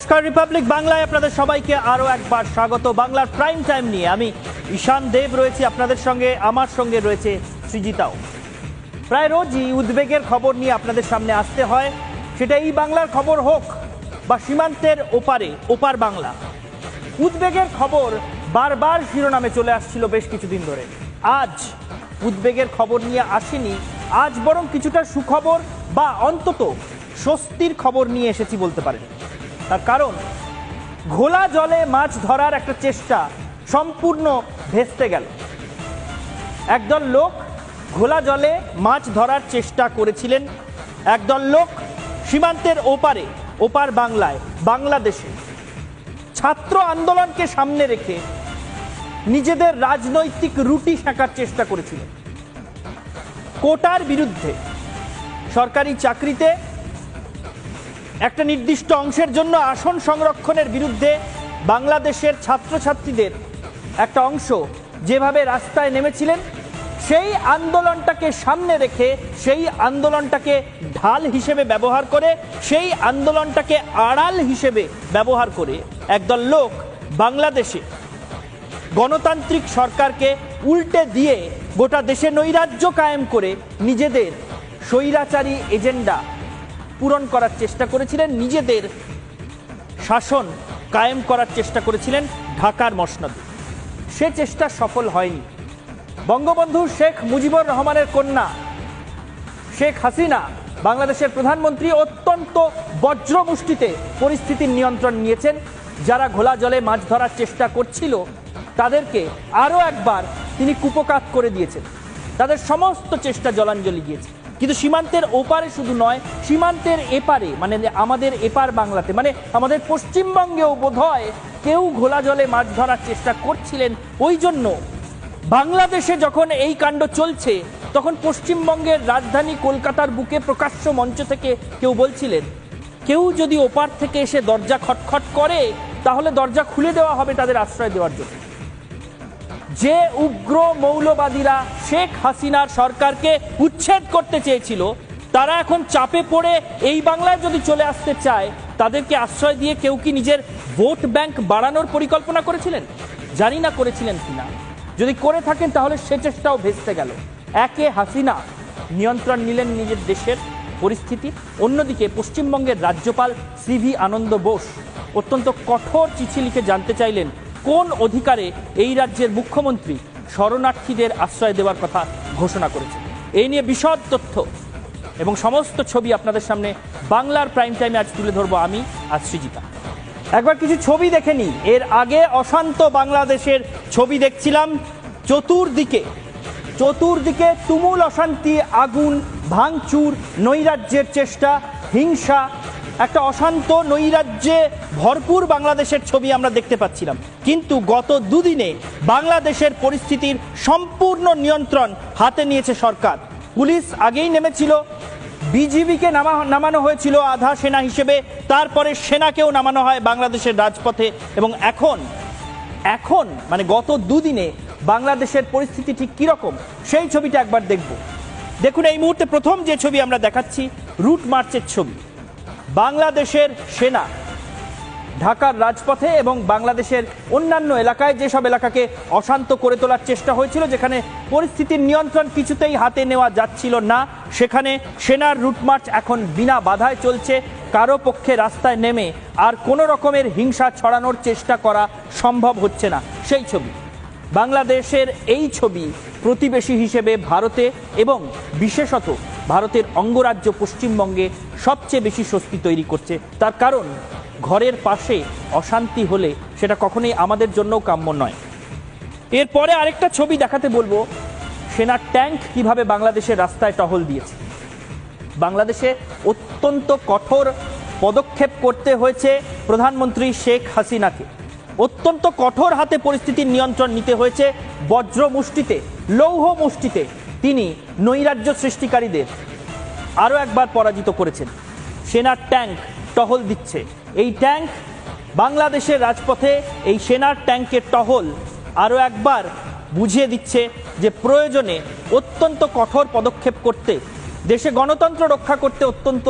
নমস্কার রিপাবলিক বাংলায় আপনাদের সবাইকে আরও একবার স্বাগত। বাংলার প্রাইম টাইম নিয়ে আমি ঈশান দেব রয়েছি, আপনাদের সঙ্গে, আমার সঙ্গে রয়েছে সৃজিতাও। প্রায় রোজই উদ্বেগের খবর নিয়ে আপনাদের সামনে আসতে হয়। সেটা এই বাংলার খবর হোক বা সীমান্তের ওপারে, ওপার বাংলা। উদ্বেগের খবর বারবার শিরোনামে চলে আসছিল বেশ কিছুদিন ধরে। আজ উদ্বেগের খবর নিয়ে আসেনি, আজ বরং কিছুটা সুখবর বা অন্তত স্বস্তির খবর নিয়ে এসেছি বলতে পারেন। তার কারণ, ঘোলা জলে মাছ ধরার একটা চেষ্টা সম্পূর্ণ ভেস্তে গেল। একদল লোক ঘোলা জলে মাছ ধরার চেষ্টা করেছিলেন। একদল লোক সীমান্তের ওপারে, ওপার বাংলায়, বাংলাদেশে। ছাত্র আন্দোলনকে সামনে রেখে নিজেদের রাজনৈতিক রুটি শাঁকার চেষ্টা করেছিলেন। কোটার বিরুদ্ধে সরকারি চাকরিতে একটা নির্দিষ্ট অংশের জন্য আসন সংরক্ষণের বিরুদ্ধে বাংলাদেশের ছাত্রছাত্রীদের একটা অংশ যেভাবে রাস্তায় নেমেছিলেন, সেই আন্দোলনটাকে সামনে রেখে, সেই আন্দোলনটাকে ঢাল হিসেবে ব্যবহার করে, সেই আন্দোলনটাকে আড়াল হিসেবে ব্যবহার করে একদল লোক বাংলাদেশে গণতান্ত্রিক সরকারকে উল্টে দিয়ে গোটা দেশে নৈরাজ্য কায়েম করে নিজেদের স্বৈরাচারী এজেন্ডা পূরণ করার চেষ্টা করেছিলেন। নিজেদের শাসন কায়েম করার চেষ্টা করেছিলেন ঢাকার মসনদে। সে চেষ্টা সফল হয়নি। বঙ্গবন্ধু শেখ মুজিবুর রহমানের কন্যা শেখ হাসিনা বাংলাদেশের প্রধানমন্ত্রী অত্যন্ত বজ্রমুষ্টিতে পরিস্থিতির নিয়ন্ত্রণ নিয়েছেন। যারা ঘোলা জলে মাছ ধরার চেষ্টা করছিল, তাদেরকে আরও একবার তিনি কুপকাত করে দিয়েছেন। তাদের সমস্ত চেষ্টা জলাঞ্জলি দিয়েছে কিন্তু সীমান্তের ওপারে শুধু নয়, সীমান্তের এপারে মানে আমাদের এপার বাংলাতে মানে আমাদের পশ্চিমবঙ্গেও বোধহয় কেউ ঘোলা জলে মাছ ধরার চেষ্টা করছিলেন। ওই জন্য বাংলাদেশে যখন এই কাণ্ড চলছে, তখন পশ্চিমবঙ্গের রাজধানী কলকাতার বুকে প্রকাশ্য মঞ্চ থেকে কেউ বলছিলেন, কেউ যদি ওপার থেকে এসে দরজা খটখট করে, তাহলে দরজা খুলে দেওয়া হবে তাদের আশ্রয় দেওয়ার জন্য। যে উগ্র মৌলবাদীরা শেখ হাসিনার সরকারকে উচ্ছেদ করতে চেয়েছিল, তারা এখন চাপে পড়ে এই বাংলায় যদি চলে আসতে চায়, তাদেরকে আশ্রয় দিয়ে কেউ কি নিজের ভোট ব্যাংক বাড়ানোর পরিকল্পনা করেছিলেন? জানি না করেছিলেন কিনা। যদি করে থাকেন তাহলে সে চেষ্টাও ভেস্তে গেল। একে হাসিনা নিয়ন্ত্রণ নিলেন নিজের দেশের পরিস্থিতি, অন্যদিকে পশ্চিমবঙ্গের রাজ্যপাল সিভি আনন্দ বোস অত্যন্ত কঠোর চিঠি লিখে জানতে চাইলেন কোন অধিকারে এই রাজ্যের মুখ্যমন্ত্রী শরণার্থীদের আশ্রয় দেওয়ার কথা ঘোষণা করেছে এই নিয়ে বিশদ তথ্য এবং সমস্ত ছবি আপনাদের সামনে বাংলার প্রাইম টাইমে আজ তুলে ধরবো আমি আর সৃজিতা। একবার কিছু ছবি দেখে নিই। এর আগে অশান্ত বাংলাদেশের ছবি দেখছিলাম। চতুর্দিকে চতুর্দিকে তুমুল অশান্তি, আগুন, ভাঙচুর, নৈরাজ্যের চেষ্টা, হিংসা একটা অশান্ত নৈরাজ্যে ভরপুর বাংলাদেশের ছবি আমরা দেখতে পাচ্ছিলাম। কিন্তু গত দুদিনে বাংলাদেশের পরিস্থিতির সম্পূর্ণ নিয়ন্ত্রণ হাতে নিয়েছে সরকার। পুলিশ আগেই নেমেছিল, বিজিবিকে নামা, নামানো হয়েছিল আধা সেনা হিসেবে, তারপরে সেনাকেও নামানো হয় বাংলাদেশের রাজপথে এবং এখন এখন মানে গত দুদিনে বাংলাদেশের পরিস্থিতি ঠিক কীরকম, সেই ছবিটা একবার দেখব। দেখুন, এই মুহূর্তে প্রথম যে ছবি আমরা দেখাচ্ছি, রুট মার্চের ছবি। বাংলাদেশের সেনা, ঢাকার রাজপথে এবং বাংলাদেশের অন্যান্য এলাকায় যেসব এলাকাকে অশান্ত করে তোলার চেষ্টা হয়েছিল, যেখানে পরিস্থিতির নিয়ন্ত্রণ কিছুতেই হাতে নেওয়া যাচ্ছিল না, সেখানে সেনার রুটমার্চ এখন বিনা বাধায় চলছে, কারও পক্ষে রাস্তায় নেমে আর কোনো রকমের হিংসা ছড়ানোর চেষ্টা করা সম্ভব হচ্ছে না। সেই ছবি, বাংলাদেশের এই ছবি প্রতিবেশী হিসেবে ভারতে এবং বিশেষত ভারতের অঙ্গরাজ্য পশ্চিমবঙ্গে সবচেয়ে বেশি স্বস্তি তৈরি করছে। তার কারণ, ঘরের পাশে অশান্তি হলে সেটা কখনোই আমাদের জন্যও কাম্য নয়। এরপরে আরেকটা ছবি দেখাতে বলব। সেনার ট্যাঙ্ক কীভাবে বাংলাদেশের রাস্তায় টহল দিয়েছে। বাংলাদেশে অত্যন্ত কঠোর পদক্ষেপ করতে হয়েছে প্রধানমন্ত্রী শেখ হাসিনাকে। অত্যন্ত কঠোর হাতে পরিস্থিতির নিয়ন্ত্রণ নিতে হয়েছে বজ্র মুষ্টিতে লৌহ মুষ্টিতে। তিনি নৈরাজ্য সৃষ্টিকারীদের আরও একবার পরাজিত করেছেন। সেনার ট্যাঙ্ক টহল দিচ্ছে। এই ট্যাঙ্ক বাংলাদেশের রাজপথে এই সেনার ট্যাঙ্কের টহল আরও একবার বুঝিয়ে দিচ্ছে যে প্রয়োজনে অত্যন্ত কঠোর পদক্ষেপ করতে, দেশে গণতন্ত্র রক্ষা করতে অত্যন্ত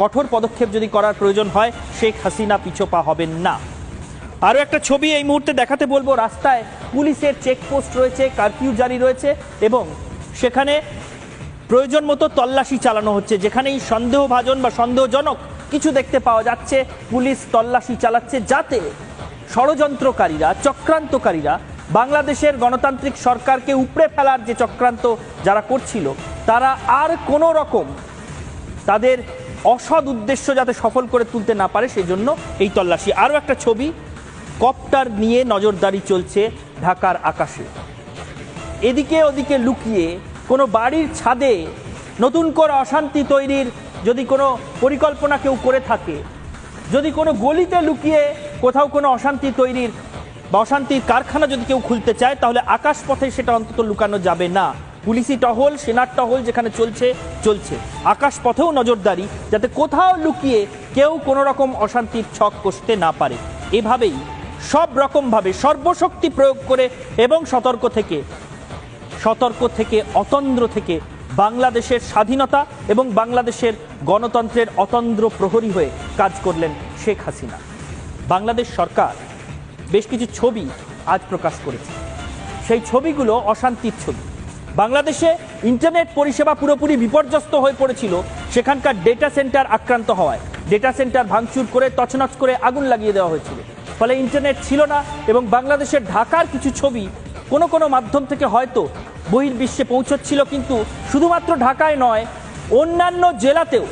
কঠোর পদক্ষেপ যদি করার প্রয়োজন হয়, শেখ হাসিনা পিছোপা হবেন না। আরও একটা ছবি এই মুহূর্তে দেখাতে বলব, রাস্তায় পুলিশের চেকপোস্ট রয়েছে, কারফিউ জারি রয়েছে এবং সেখানে প্রয়োজন মতো তল্লাশি চালানো হচ্ছে, যেখানেই সন্দেহভাজন বা সন্দেহজনক কিছু দেখতে পাওয়া যাচ্ছে, পুলিশ তল্লাশি চালাচ্ছে যাতে ষড়যন্ত্রকারীরা, চক্রান্তকারীরা বাংলাদেশের গণতান্ত্রিক সরকারকে উপড়ে ফেলার যে চক্রান্ত যারা করছিল, তারা আর কোনো রকম তাদের অসৎ উদ্দেশ্য যাতে সফল করে তুলতে না পারে সেই জন্য এই তল্লাশি। আরও একটা ছবি, কপ্টার নিয়ে নজরদারি চলছে ঢাকার আকাশে। এদিকে ওদিকে লুকিয়ে কোনো বাড়ির ছাদে নতুন করে অশান্তি তৈরির যদি কোনো পরিকল্পনা কেউ করে থাকে, যদি কোনো গলিতে লুকিয়ে কোথাও কোনো অশান্তি তৈরির বা অশান্তির কারখানা যদি কেউ খুলতে চায়, তাহলে আকাশ পথে সেটা অন্তত লুকানো যাবে না। পুলিশি টহল, সেনার টহল যেখানে চলছে চলছে। আকাশ পথেও নজরদারি, যাতে কোথাও লুকিয়ে কেউ কোনো রকম অশান্তির ছক কষতে না পারে। এভাবেই সব রকমভাবে সর্বশক্তি প্রয়োগ করে এবং সতর্ক থেকে সতর্ক থেকে, অতন্দ্র থেকে বাংলাদেশের স্বাধীনতা এবং বাংলাদেশের গণতন্ত্রের অতন্দ্র প্রহরী হয়ে কাজ করলেন শেখ হাসিনা। বাংলাদেশ সরকার বেশ কিছু ছবি আজ প্রকাশ করেছে। সেই ছবিগুলো অশান্তির ছবি। বাংলাদেশে ইন্টারনেট পরিষেবা পুরোপুরি বিপর্যস্ত হয়ে পড়েছিল, সেখানকার ডেটা সেন্টার আক্রান্ত হওয়ায়। ডেটা সেন্টার ভাঙচুর করে, তছনছ করে আগুন লাগিয়ে দেওয়া হয়েছিল। ফলে ইন্টারনেট ছিল না এবং বাংলাদেশের ঢাকার কিছু ছবি কোনো কোনো মাধ্যম থেকে হয়তো বহির্বিশ্বে পৌঁছচ্ছিল, কিন্তু শুধুমাত্র ঢাকায় নয়, অন্যান্য জেলাতেও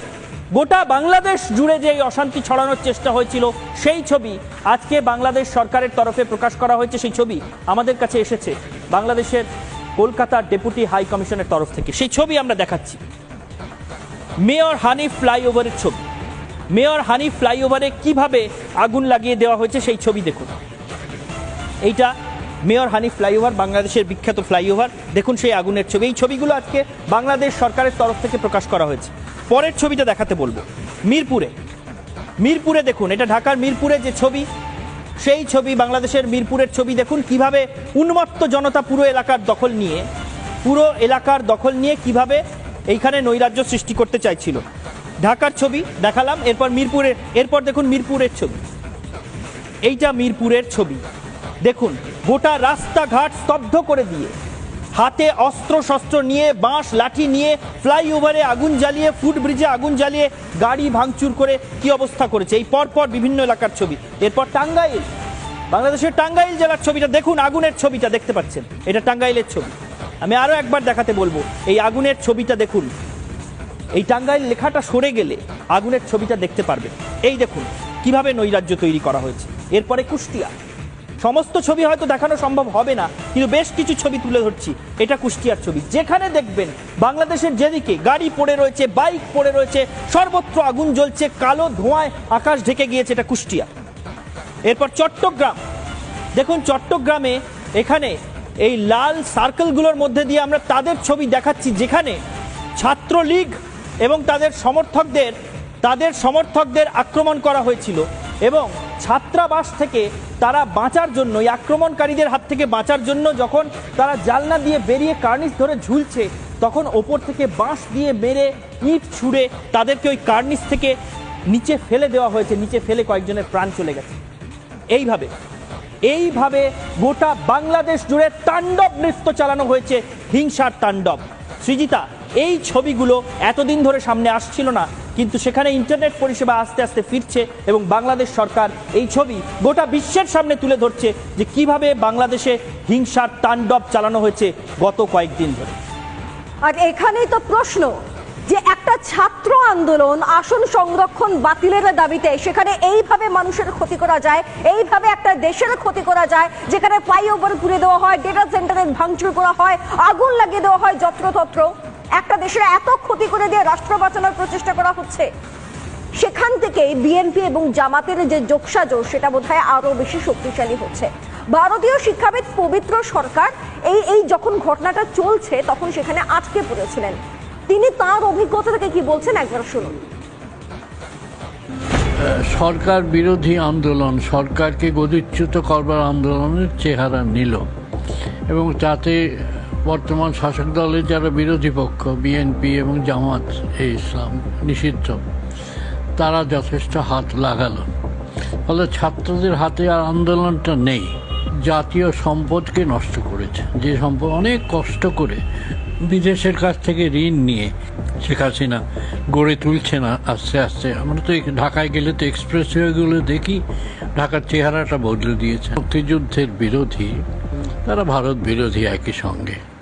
গোটা বাংলাদেশ জুড়ে যে অশান্তি ছড়ানোর চেষ্টা হয়েছিল, সেই ছবি আজকে বাংলাদেশ সরকারের তরফে প্রকাশ করা হয়েছে। সেই ছবি আমাদের কাছে এসেছে, বাংলাদেশের কলকাতার ডেপুটি হাই কমিশনের তরফ থেকে। সেই ছবি আমরা দেখাচ্ছি। মেয়র হানিফ ফ্লাইওভারের ছবি। মেয়র হানিফ ফ্লাইওভারে কীভাবে আগুন লাগিয়ে দেওয়া হয়েছে, সেই ছবি দেখুন। এইটা মেয়র হানি ফ্লাইওভার, বাংলাদেশের বিখ্যাত ফ্লাইওভার। দেখুন সেই আগুনের ছবি। এই ছবিগুলো আজকে বাংলাদেশ সরকারের তরফ থেকে প্রকাশ করা হয়েছে। পরের ছবিটা দেখাতে বলব। মিরপুরে। মিরপুরে দেখুন, এটা ঢাকার মিরপুরে যে ছবি, সেই ছবি, বাংলাদেশের মিরপুরের ছবি। দেখুন কীভাবে উন্মত্ত জনতা পুরো এলাকার দখল নিয়ে, পুরো এলাকার দখল নিয়ে কীভাবে এইখানে নৈরাজ্য সৃষ্টি করতে চাইছিল। ঢাকার ছবি দেখালাম, এরপর মিরপুরের এরপর দেখুন মিরপুরের ছবি। এইটা মিরপুরের ছবি। দেখুন, গোটা রাস্তাঘাট স্তব্ধ করে দিয়ে, হাতে অস্ত্র শস্ত্র নিয়ে, বাঁশ, লাঠি নিয়ে, ফ্লাইওভারে আগুন জ্বালিয়ে ফুট ব্রিজে আগুন জ্বালিয়ে, গাড়ি ভাঙচুর করে কি অবস্থা করেছে? এই পরপর বিভিন্ন এলাকার ছবি। এরপর টাঙ্গাইল, বাংলাদেশের টাঙ্গাইল জেলার ছবিটা দেখুন, আগুনের ছবিটা দেখতে পাচ্ছেন। এটা টাঙ্গাইলের ছবি। আমি আরও একবার দেখাতে বলব, এই আগুনের ছবিটা দেখুন। এই টাঙ্গাইল লেখাটা সরে গেলে আগুনের ছবিটা দেখতে পারবে। এই দেখুন, কীভাবে নৈরাজ্য তৈরি করা হয়েছে। এরপরে কুষ্টিয়া। সমস্ত ছবি হয়তো দেখানো সম্ভব হবে না, কিন্তু বেশ কিছু ছবি তুলে ধরছি। এটা কুষ্টিয়ার ছবি। যেখানে দেখবেন বাংলাদেশের যেদিকে গাড়ি পড়ে রয়েছে, বাইক পড়ে রয়েছে, সর্বত্র আগুন জ্বলছে, কালো ধোঁয়ায় আকাশ ঢেকে গিয়েছে এটা কুষ্টিয়া। এরপর চট্টগ্রাম। দেখুন চট্টগ্রামে এখানে এই লাল সার্কেলগুলোর মধ্যে দিয়ে আমরা তাদের ছবি দেখাচ্ছি, যেখানে ছাত্রলীগ এবং তাদের সমর্থকদের তাদের সমর্থকদের আক্রমণ করা হয়েছিল এবং ছাত্রাবাস থেকে তারা বাঁচার জন্য, এই আক্রমণকারীদের হাত থেকে বাঁচার জন্য যখন তারা জালনা দিয়ে বেরিয়ে কার্নিস ধরে ঝুলছে, তখন ওপর থেকে বাঁশ দিয়ে মেরে ইট ছুঁড়ে তাদেরকে ওই কার্নিস থেকে নিচে ফেলে দেওয়া হয়েছে। নিচে ফেলে কয়েকজনের প্রাণ চলে গেছে। এইভাবে এইভাবে গোটা বাংলাদেশ জুড়ে তাণ্ডব নৃত্য চালানো হয়েছে, হিংসার তাণ্ডব। সৃজিতা এই ছবিগুলো এতদিন ধরে সামনে আসছিল না, কিন্তু সেখানে ইন্টারনেট পরিষেবা আস্তে আস্তে ফিরছে এবং বাংলাদেশ সরকার এই ছবি গোটা বিশ্বের সামনে তুলে ধরছে যে কীভাবে বাংলাদেশে হিংসার তাণ্ডব চালানো হয়েছে গত কয়েকদিন ধরে। আর এখানেই তো প্রশ্ন যে একটা ছাত্র আন্দোলন আসন সংরক্ষণ বাতিলের দাবিতে সেখানে এইভাবে মানুষের ক্ষতি করা যায়, এইভাবে একটা দেশের ক্ষতি করা যায়, যেখানে ফ্লাইওভার পুড়ে দেওয়া হয় ডেটা সেন্টারে ভাঙচুর করা হয়, আগুন লাগিয়ে দেওয়া হয় যত্রতত্র। একটা দেশের এত ক্ষতি করে দিয়ে রাষ্ট্র বাঁচানোর প্রচেষ্টা করা হচ্ছে। সেখান থেকে বিএনপি এবং জামাতের যে যোগসাজো, সেটা বোধহয় আরও বেশি শক্তিশালী হচ্ছে। ভারতীয় শিক্ষাবিদ পবিত্র সরকার এই এই যখন ঘটনাটা চলছে, তখন সেখানে আটকে পড়েছিলেন। তিনি তার অভিজ্ঞতা থেকে কি বলছেন একবার শুনুন। সরকার বিরোধী আন্দোলন, সরকারকে গদিচ্যুত করবার আন্দোলনের চেহারা নিল এবং তাতে বর্তমান শাসক দলের যারা বিরোধী পক্ষ বিএনপি এবং জামাত এ ইসলাম নিষিদ্ধ, তারা যথেষ্ট হাত লাগালো। ফলে ছাত্রদের হাতে আর আন্দোলনটা নেই। জাতীয় সম্পদকে নষ্ট করেছে। যে সম্পদ অনেক কষ্ট করে বিদেশের কাছ থেকে ঋণ নিয়ে শেখ হাসিনা গড়ে তুলছে না আস্তে আস্তে। আমরা তো ঢাকায় গেলে তো এক্সপ্রেস ওয়েগুলো দেখি, ঢাকার চেহারাটা বদলে দিয়েছে। মুক্তিযুদ্ধের বিরোধী, তারা ভারত বিরোধী একই সঙ্গে।